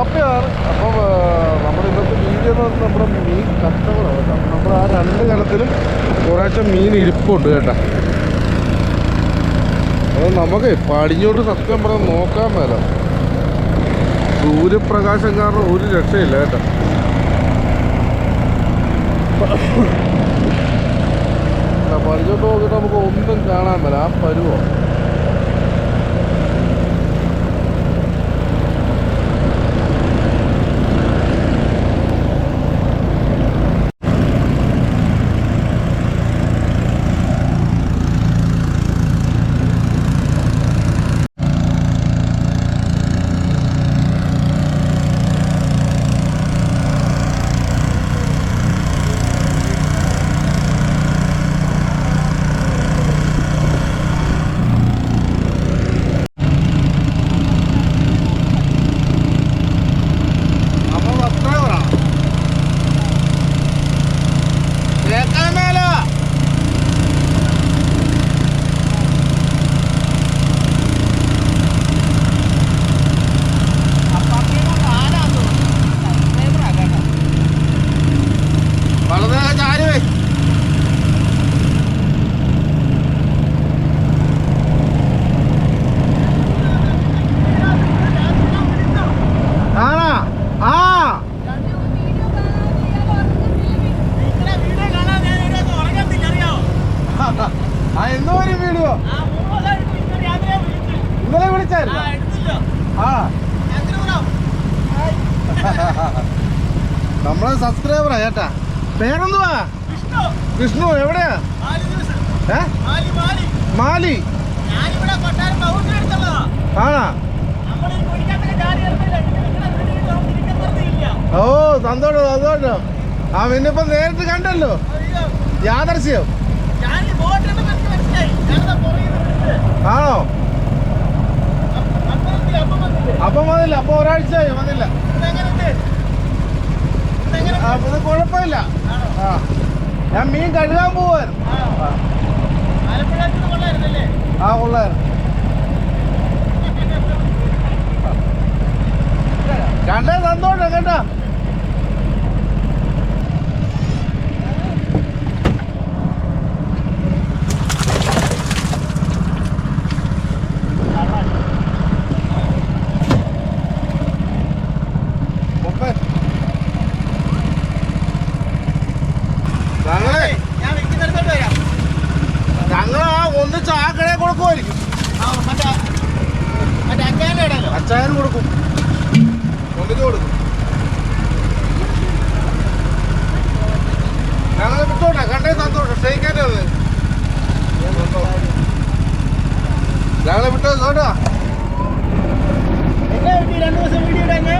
അപ്പാപ്പയാണ് അപ്പം നമ്മുടെ ഇന്നത്തെ വീഡിയോ എന്ന് പറഞ്ഞാൽ നമ്മുടെ മീൻ കഷ്ടങ്ങളാണ് കേട്ടോ നമ്മൾ ആ രണ്ട് കലത്തിലും കുറേശ്ശെ മീൻ ഇരിപ്പുണ്ട് കേട്ടോ. അത് നമുക്ക് പടിഞ്ഞോട്ട് സത്യം പറഞ്ഞാൽ നോക്കാൻ മേല. സൂര്യപ്രകാശം കാരണം ഒരു രക്ഷയില്ല കേട്ടോ. പടിഞ്ഞോട്ട് നോക്കിയിട്ട് നമുക്ക് ഒന്നും കാണാൻ മേല. ആ പരുവോ അപ്പൊ സബ്സ്ക്രൈബറാ കേക്കാൻ മേല വളരെ ചാരുവേ ആണാ ആ ആ എന്തോ വീഡിയോ ഇന്നലെ വിളിച്ചല്ലോ ആ നമ്മളെ സബ്സ്ക്രൈബറാ ചേട്ടാ. പേരെന്തുവാ? വിഷ്ണു. എവിടെയാ? മാലി ആണാ? ഓ സന്തോഷം സന്തോഷം. ആ പിന്നിപ്പം നേരിട്ട് കണ്ടല്ലോ. യാദർശ്യം. ആണോ? അപ്പം വന്നില്ല അപ്പൊ ഒരാഴ്ചയായി വന്നില്ല. ഇത് കുഴപ്പമില്ല. ആ. ഞാൻ മീൻ കഴുകാൻ പോവാൻ ആ കൊള്ളായിരുന്നു. കണ്ടേ സന്തോഷം കേട്ടാ മുമ്പേ ഞങ്ങളെ ഞങ്ങൾ ആ ഒന്നിച്ച് ആ കടയിൽ കൊടുക്കുമായിരിക്കും അച്ചായൻ കൊടുക്കും ഒന്നിച്ച് കൊടുക്കും ഞങ്ങൾ വിട്ടോട്ടെ കണ്ടേ സന്തോഷം ക്ഷയിക്കാന്റെ അത് ഞങ്ങളെ വിട്ടോ കേട്ടോ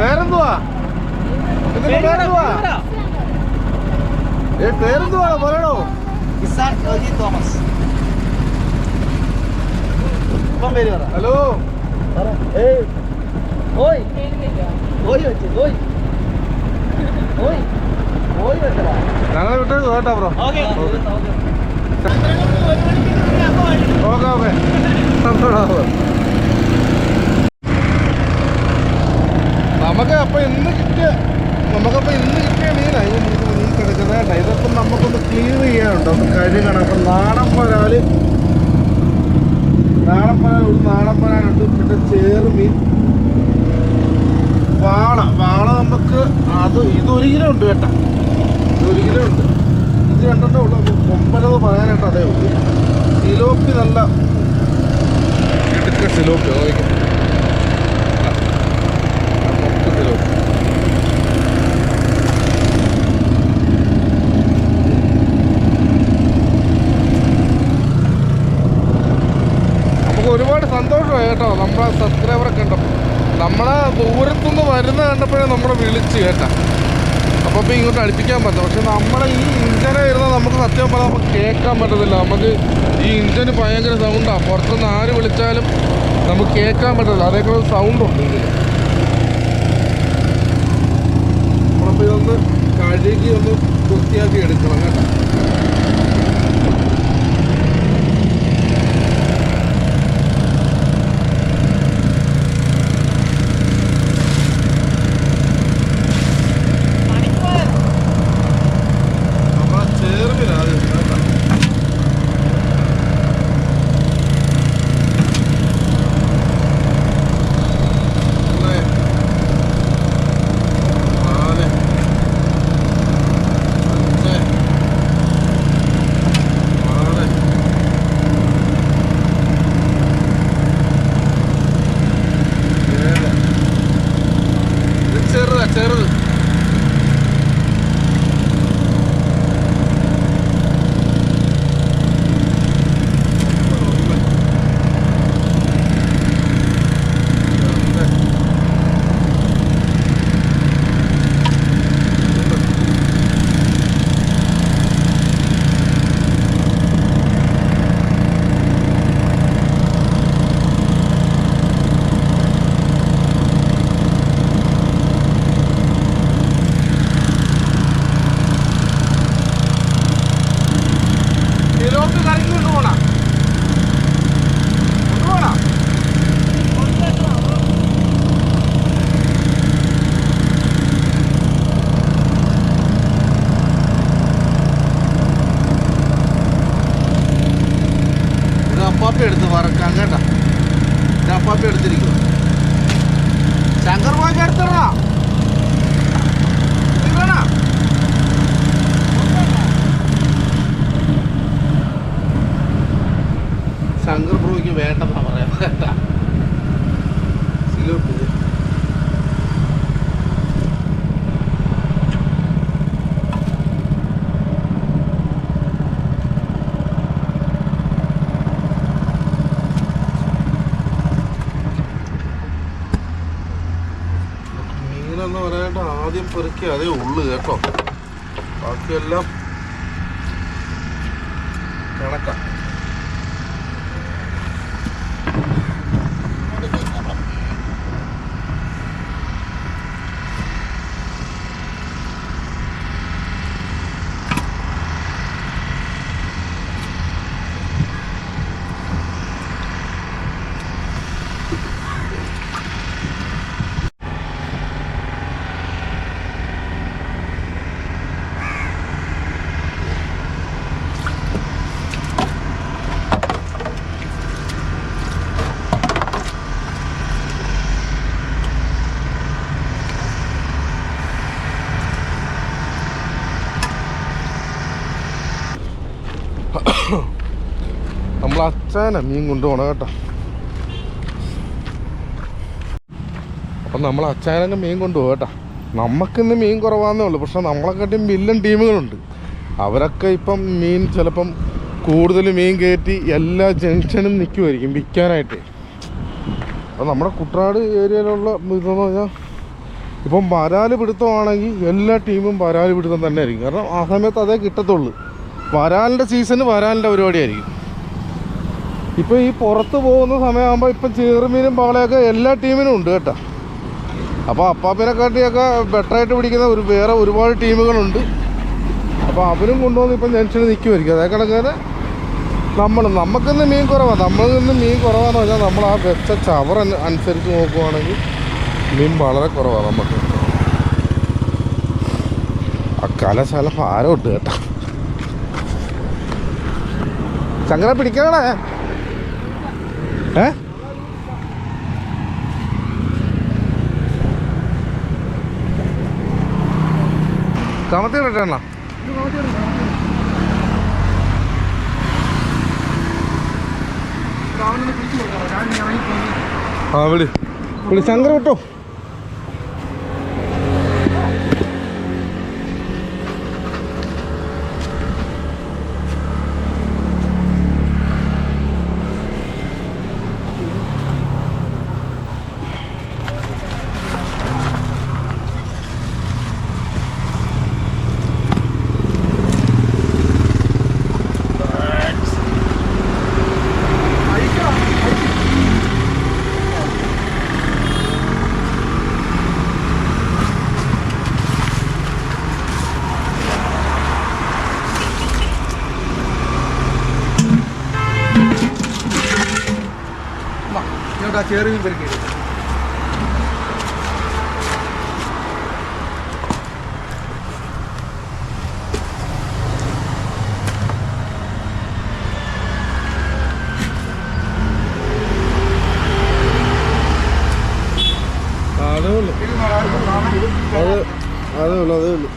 പേരെന്തുവാ ഇതിന്റെ പേരെന്തുവാ ഏ പേരെന്തുവാ പറയണോ തോമസ് ഇപ്പം പേര് പറ. ഹലോ. ഏയ്. ഓയ്. ഓയ് വെച്ച് ഓയ്. ഓയ്. ഓയ് വെച്ചടാ ഞങ്ങളെ വിട്ടത് കേട്ടോ ബ്രോ. ഓക്കെ. ഓക്കെ. നമുക്ക് അപ്പൊ ഇന്ന് കിട്ടിയ നമുക്കപ്പോ ഇന്ന് കിട്ടിയ മീനായി കിടക്കുന്നത് ഇതൊക്കെ നമുക്കൊന്ന് ക്ലീൻ ചെയ്യാനുണ്ട്? ഒന്ന് കഴുകണം. അപ്പൊ നാടൻ പരാൽ നാടൻ പരാൽ ഒരു നാടൻ പരാലുണ്ട് പിന്നെ ചേർമീൻ മീൻ വാള. വാള നമുക്ക് അത് ഇതൊരു കിലോ ഉണ്ട് കേട്ടോ. ഇതൊരു കിലോ ഉണ്ട്. ഇത് രണ്ടെണ്ണേ ഉള്ളൂ. അപ്പൊ കൊമ്പനത് പറയാനായിട്ട് അതേ ഉള്ളൂ. സിലോപ്പി നല്ല എടുക്ക സിലോപ്പി നോക്കാം സിലോപ്പി നമുക്ക് ഒരുപാട് സന്തോഷമായി കേട്ടോ. നമ്മളെ സബ്സ്ക്രൈബറൊക്കെ കണ്ടോ നമ്മളെ ദൂരത്തുനിന്ന് വരുന്ന കണ്ടപ്പോഴേ നമ്മളെ വിളിച്ച് കേട്ടാ. അപ്പോൾ ഇപ്പോൾ ഇങ്ങോട്ട് അടുപ്പിക്കാൻ പറ്റും പക്ഷെ നമ്മളെ ഈ ഇഞ്ചനെ വരുന്നത് നമുക്ക് സത്യം പറഞ്ഞാൽ നമുക്ക് കേൾക്കാൻ പറ്റത്തില്ല. നമുക്ക് ഈ ഇഞ്ചന് ഭയങ്കര സൗണ്ടാണ് പുറത്തുനിന്ന് ആര് വിളിച്ചാലും നമുക്ക് കേൾക്കാൻ പറ്റത്തില്ല. അതേക്കുള്ള സൗണ്ട് ഉണ്ട് ഇതിൽ നമ്മളപ്പോൾ ഇതൊന്ന് കഴുകി ഒന്ന് വൃത്തിയാക്കി എടുക്കണം കേട്ടോ. ബാപ്പ എടുത്തിരിക്കുക ശങ്കർ ബാപ്പ എടുത്തിടണോ ശങ്കർ ബ്രോയ്ക്ക് വേണ്ടെന്നാ പറയാ. വേണ്ട. സിലോട്ട് പെറുക്കി അതേ ഉള്ളു കേട്ടോ. ബാക്കിയെല്ലാം അച്ഛന മീൻ കൊണ്ടുപോകണം കേട്ടോ. അപ്പം നമ്മൾ അച്ചായനങ്ങ് മീൻ കൊണ്ടുപോകും കേട്ടോ. നമുക്കിന്ന് മീൻ കുറവാന്നേ ഉള്ളൂ. പക്ഷെ നമ്മളെക്കാട്ടിയും വില്ലൻ ടീമുകളുണ്ട്. അവരൊക്കെ ഇപ്പം മീൻ ചിലപ്പം കൂടുതൽ മീൻ കയറ്റി എല്ലാ ജംഗ്ഷനും നിൽക്കുമായിരിക്കും വിൽക്കാനായിട്ട്. അപ്പം നമ്മുടെ കുട്ടനാട് ഏരിയയിലുള്ള ഇതെന്ന് പറഞ്ഞാൽ ഇപ്പം വരാൽ പിടുത്തമാണെങ്കിൽ എല്ലാ ടീമും വരാൽ പിടുത്തം തന്നെ ആയിരിക്കും. കാരണം ആ സമയത്ത് അതേ കിട്ടത്തുള്ളൂ. വരാലിന്റെ സീസണ് വരാലിന്റെ പരിപാടിയായിരിക്കും. ഇപ്പോൾ ഈ പുറത്ത് പോകുന്ന സമയമാകുമ്പോൾ ഇപ്പം ചേർമീനും പാളയൊക്കെ എല്ലാ ടീമിനും ഉണ്ട് കേട്ടോ. അപ്പോൾ അപ്പാപ്പിനെക്കാട്ടിയൊക്കെ ബെറ്ററായിട്ട് പിടിക്കുന്ന ഒരു വേറെ ഒരുപാട് ടീമുകളുണ്ട്. അപ്പോൾ അവരും കൊണ്ടുവന്ന് ഇപ്പം ജംഗ്ഷനിൽ നിൽക്കുമായിരിക്കും അതേ കണക്കിന് നമ്മൾ നമുക്കിന്ന് മീൻ കുറവാണ് നമ്മളിന്ന് മീൻ കുറവാന്ന് പറഞ്ഞാൽ നമ്മൾ ആ വെച്ച ചവർ അനുസരിച്ച് നോക്കുവാണെങ്കിൽ മീൻ വളരെ കുറവാ നമുക്ക്. ആ കലശാല ഭാരമുണ്ട് കേട്ടോ. ചങ്ങല പിടിക്കണേ. ഏ? കമത്തി കിട്ടണ ആ വിളി. വിളി ശങ്കർ വിട്ടോ? ഇങ്ങോട്ടാ ചേറി പെരുക്കി അതേ ഉള്ളൂ. അത് അതേ ഉള്ളു അതേ ഉള്ളു.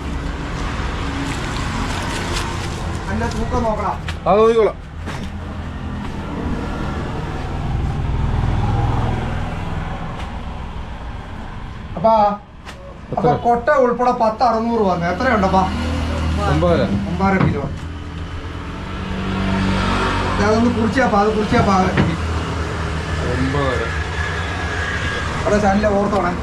അല്ല തൂക്കം നോക്കണം. അത് നോക്കിക്കോളാം അപ്പാ അപ്പൊ? കൊട്ട ഉൾപ്പെടെ പത്ത് അറുന്നൂറ് വന്നു എത്രയുണ്ടപ്പാ ഒമ്പതര. കിലോ. അതൊന്ന് കുറിച്ചാപ്പാ അത് കുറിച്ചാപ്പാ അവിടെ ചാനലിലെ ഓർത്തോണേ.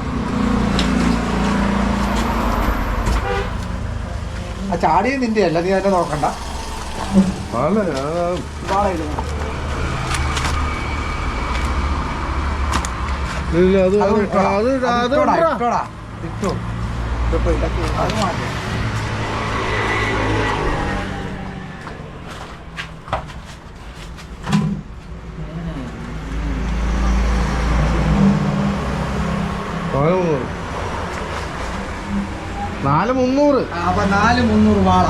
ആ ചാടിയത് നിന്റെ അല്ല നീ തന്നെ നോക്കണ്ട. അല്ല ഞാൻ വാളയിടുന്നു ഇല്ല അത് അത് അത്. ഇട്ടോ. അത് മാറ്റി. നാല് മുന്നൂറ്. നാല് മുന്നൂറ്. ആ, അപ്പൊ നാല് മുന്നൂറ് വാള.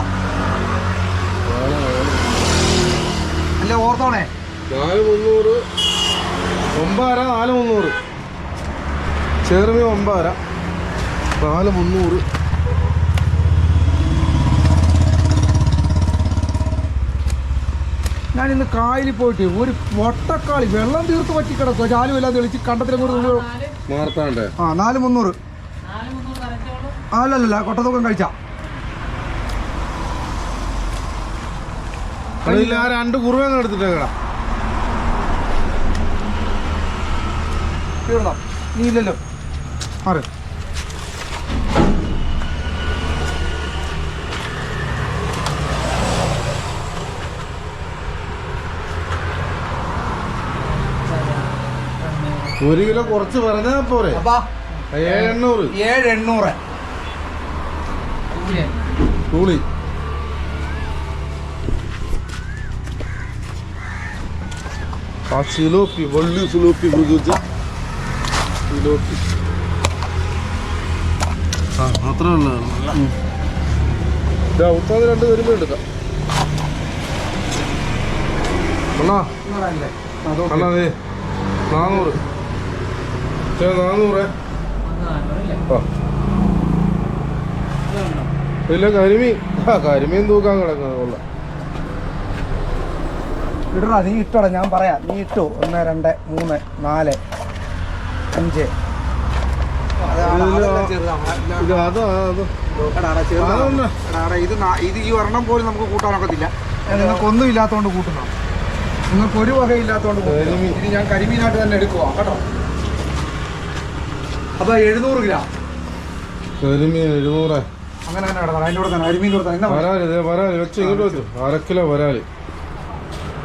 അല്ല ഓർത്തോണേ. നാല് മുന്നൂറ്. ഒമ്പതര നാല് മുന്നൂറ്. ചെറുമീൻ ഒമ്പതര. നാല് മുന്നൂറ്. ഞാൻ ഇന്ന് കായലിൽ പോയിട്ട് ഒരു വട്ടക്കാളി വെള്ളം തീർത്ത് പറ്റി കിടക്കുക ചാലും എല്ലാം തെളിച്ച് കണ്ടത്തിൽ കൂടെ ആ നാല് മുന്നൂറ്. അല്ലല്ല കൊട്ടത്തൂക്കം കഴിച്ച. രണ്ട് എടുത്തിട്ടേക്കടാ തീർന്നോ? നീ ഇല്ലല്ലോ. മാറ്. ഒരു കിലോ കുറച്ച് പറഞ്ഞാ പോരെ. ഏഴെണ്ണൂറ്. ഏഴെണ്ണൂറ്. കൂളി ആ സിലോപ്പി വള്ളി സിലോപ്പി സിലോപ്പി. മാത്രമല്ല ഉത്താന്ന് രണ്ട് ചേ ആ ഇല്ല കരിമീൻ ആ കരിമീൻ തൂക്കാൻ കിടക്കുന്നത് കൊള്ളാം ഇടടാ നീ ഇട്ടോടാ ഞാൻ പറയാം. നീ ഇട്ടു. ഒന്ന് രണ്ട് മൂന്ന് നാല് അഞ്ച്. ഇത് ഇത് ഈ ഒരെണ്ണം പോലും നമുക്ക് കൂട്ടാനൊക്കത്തില്ല നിങ്ങൾക്ക് ഒന്നും ഇല്ലാത്തതുകൊണ്ട് കൂട്ടണം നിങ്ങൾക്ക് ഒരു വക ഇല്ലാത്തതുകൊണ്ട്. ഇത് ഞാൻ കരിമീനായിട്ട് തന്നെ എടുക്കുവാ കേട്ടോ. അപ്പൊ എഴുന്നൂറ് ഗ്രാം. കരിമീൻ എഴുന്നൂറ്. അങ്ങനെ തന്നെ കിടക്കണം അതിന്റെ കൂടെ തന്നെ കരിമീൻ കൊടുത്താൽ എന്നാ മതി? വരാൽ വരാൽ വെച്ച് ഇങ്ങോട്ട് വെച്ചു. അര കിലോ വരാൽ.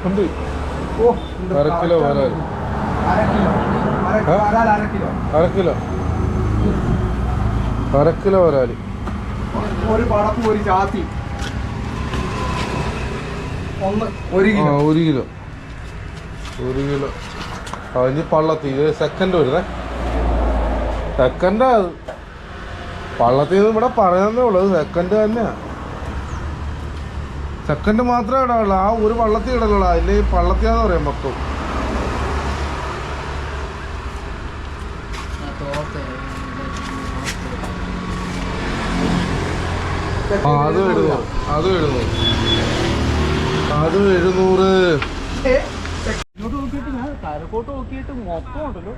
ഉണ്ട്. ഓ. അര കിലോ വരാൽ അര കിലോ. അര കിലോ. അര കിലോ വരാൽ ഒരു പടപ്പ് ഒരു ചാത്തി ഒന്ന് ഒരു കിലോ. ഒരു കിലോ. ഒരു കിലോ. ആ പള്ളത്തി ഇത് സെക്കൻഡ് വരുന്നേ സെക്കൻഡാ അത്. പള്ളത്തിൽ നിന്ന് ഇവിടെ പറയുന്നേ ഉള്ളൂ സെക്കൻഡ് തന്നെയാ. സെക്കൻഡ് മാത്രമേ ഇടാവുള്ളൂ. ആ ഒരു പള്ളത്തി ഇടലുള്ളൂ. അതിൽ പള്ളത്തിയാന്ന് പറയാം മൊത്തം. ആ അതും എഴുന്നൂറ് അതും എഴുന്നൂറ് അതും എഴുന്നൂറ്. ഇങ്ങോട്ട് നോക്കിയിട്ട് ഞാൻ കരക്കോട്ട് നോക്കിയിട്ട് മൊത്തം ഉണ്ടല്ലോ.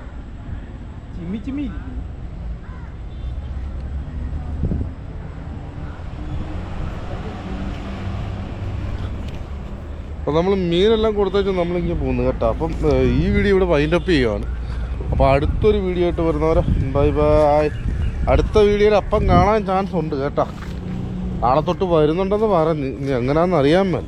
ചിമ്മി ചിമ്മി ഇരിക്കുന്നു. അപ്പോൾ നമ്മൾ മീനെല്ലാം കൊടുത്തേച്ച് നമ്മളിങ്ങനെ പോകുന്നു കേട്ടോ. അപ്പം ഈ വീഡിയോ ഇവിടെ വൈൻഡപ്പ് ചെയ്യുവാണ്. അപ്പോൾ അടുത്തൊരു വീഡിയോ ആയിട്ട് വരുന്നവരെ ബൈ ബൈ അടുത്ത വീഡിയോയിൽ അപ്പം കാണാൻ ചാൻസ് ഉണ്ട് കേട്ടോ. നാളെ തൊട്ട് വരുന്നുണ്ടെന്ന് പറഞ്ഞു ഇനി എങ്ങനെയാണെന്ന് അറിയാൻ മേല.